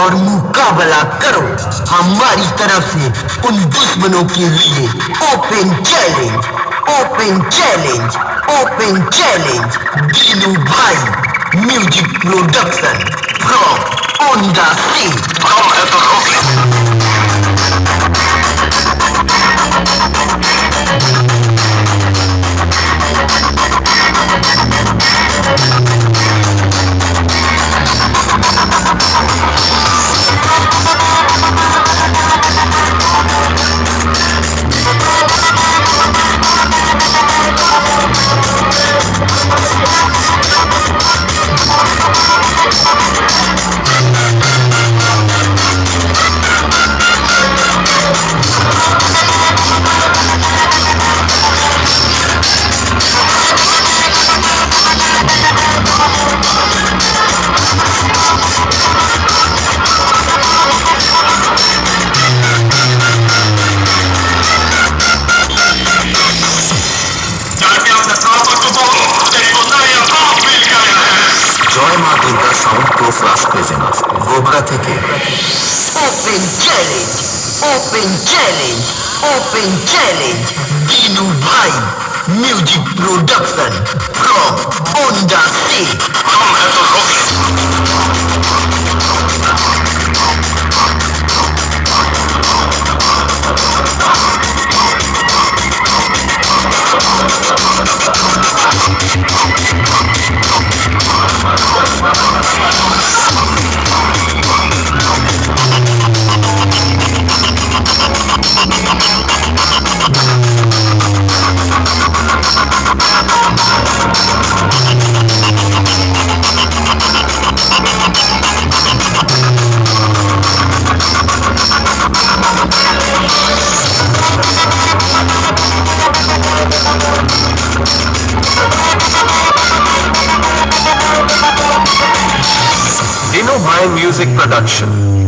और मुकाबला करो। हमारी तरफ़ से उन दुश्मनों के लिए open challenge open challenge open challenge Dilu bhai music production from ओंडा सी। Open challenge! Open challenge! Open challenge! Dinu Vibe Music Production from Onda Sea. Ohio Music Production.